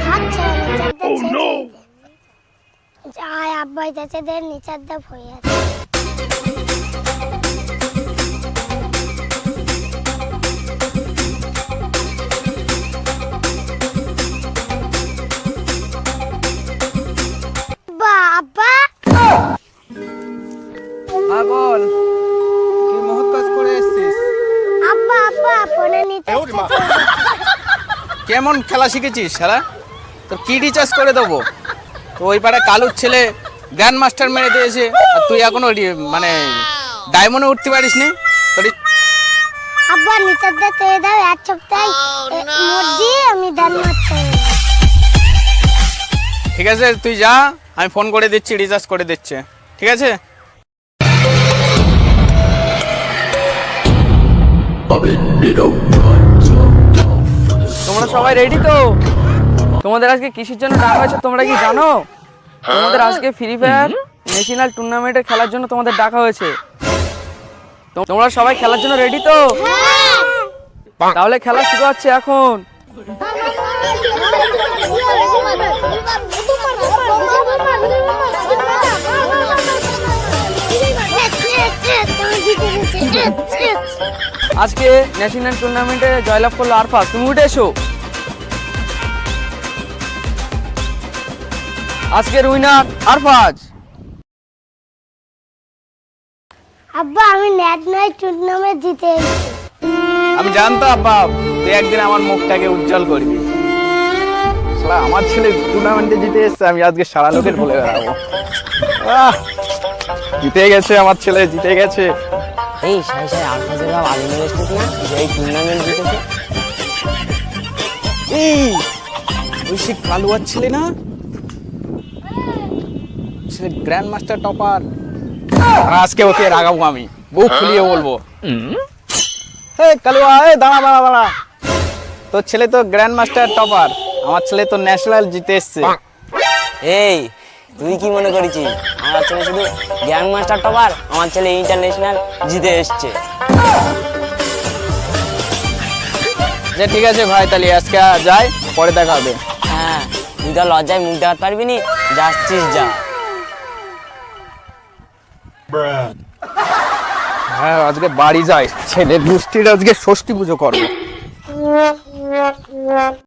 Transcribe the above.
খাচ্ছে no! আয় আব্বাই যাচ্ছে দের নিচার দা হয়ে আছে হ্যাঁ বল কি মহৎ কাজ করে এসেছিস। আব্বা আব্বা ফোনে নিচে কেমন খেলা শিখেছিস সারা তোর কি রিচার্জ করে দেবো? তো ওই পাড়ে কালুর ছেলে গ্র্যান্ড মাস্টার মেরে দিয়েছে আর তুই এখনও মানে ডায়মন্ডে উঠতে পারিস নি তোর আব্বা নিচার দা তৈরি দাও এক সপ্তাহে মোট দিয়ে আমি দান মারতে ঠিক আছে তুই যা আমি ফোন করে দিচ্ছি রিচার্জ করে দিচ্ছে। ঠিক আছে? তোমরা সবাই রেডি তো? তোমাদের আজকে কিসের জন্য ডাকা হয়েছে তোমরা কি জানো? তোমাদের আজকে ফ্রি ফায়ার ন্যাশনাল টুর্নামেন্টে খেলার জন্য তোমাদের ডাকা হয়েছে। তো- তোমরা সবাই খেলার জন্য রেডি তো? তাহলে খেলা শুরু হচ্ছে এখন। আজকে ন্যাশনাল টুর্নামেন্টে জয়লাভ করল আরফা তুমি উঠে এসো। আজকের উইনার আরফাজ আব্বা আমি ন্যাশনাল টুর্নামেন্ট জিতে আমি জানতাম আব্বা তুই একদিন আমার মুখটাকে উজ্জ্বল করবি। শালা, আমার ছেলে টুর্নামেন্টে জিতে এসছে আমি আজকে সারা লোকের বলে বেড়াবো। জিতে গেছে আমার ছেলে জিতে গেছে। এই, সাই সাই আলফাজের বাপ আলী ইনভেস্টমেন্ট না এই টুর্নামেন্ট জিতেছে। এই, ওই সে কালুয়ার ছেলে না? ছেলে গ্র্যান্ড মাস্টার টপার আজকে ওকে রাগাবো আমি। বুক খুলিয়ে বলব। হে কালুয়া এ দাঁড়া দাঁড়া দাঁড়া। তোর ছেলে তো গ্র্যান্ড মাস্টার টপার আমার ছেলে তো ন্যাশনাল জিতে এসছে। এই তুই কি মনে করেছিস? আমার ছেলে শুধু গ্র্যান্ড মাস্টার টপার আমার ছেলে ইন্টারন্যাশনাল জিতে এসছে। যে ঠিক আছে ভাই তাহলে আজকে যাই পরে দেখা হবে। হ্যাঁ তুই তো লজ্জায় মুখ দেখাতে পারবি নি যাচ্ছিস যা। হ্যাঁ আজকে বাড়ি যাই ছেলে গোষ্ঠীর আজকে ষষ্ঠী পুজো করব।